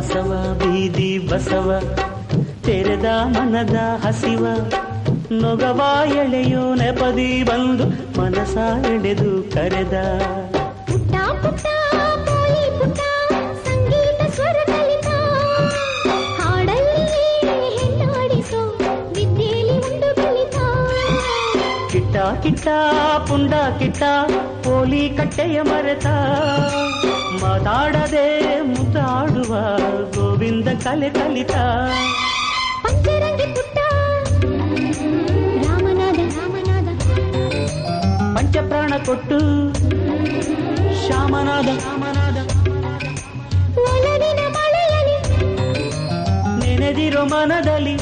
ಸಂತಸವ ತೆರೆದ ಮನದ ಹಸಿವ. ನೊಗವ ಎಳೆಯೋ ನೆಪದಿ ಬಂದು ಮನಸ ಎಳೆದು ಕರೆದ. ಕಿಟ್ಟ ಪುಂಡ ಕಿಟ್ಟ ಪೋಲಿ ಕಟ್ಟೆಯ ಮರೆತ. ಮಾತಾಡದೆ ಮುದ್ದಾಡುವ ಗೋವಿಂದ ಕಲೆ ಕಲಿತ. ಪಂಚರಂಗಿ ಪುಟ್ಟ. ರಾಮನಾದ ರಾಮನಾದ. ಪಂಚಪ್ರಾಣ ಕೊಟ್ಟು ಶ್ಯಾಮನಾದ ರಾಮನಾದ. ನೆನೆದಿರೋ ಮನದಲ್ಲಿ.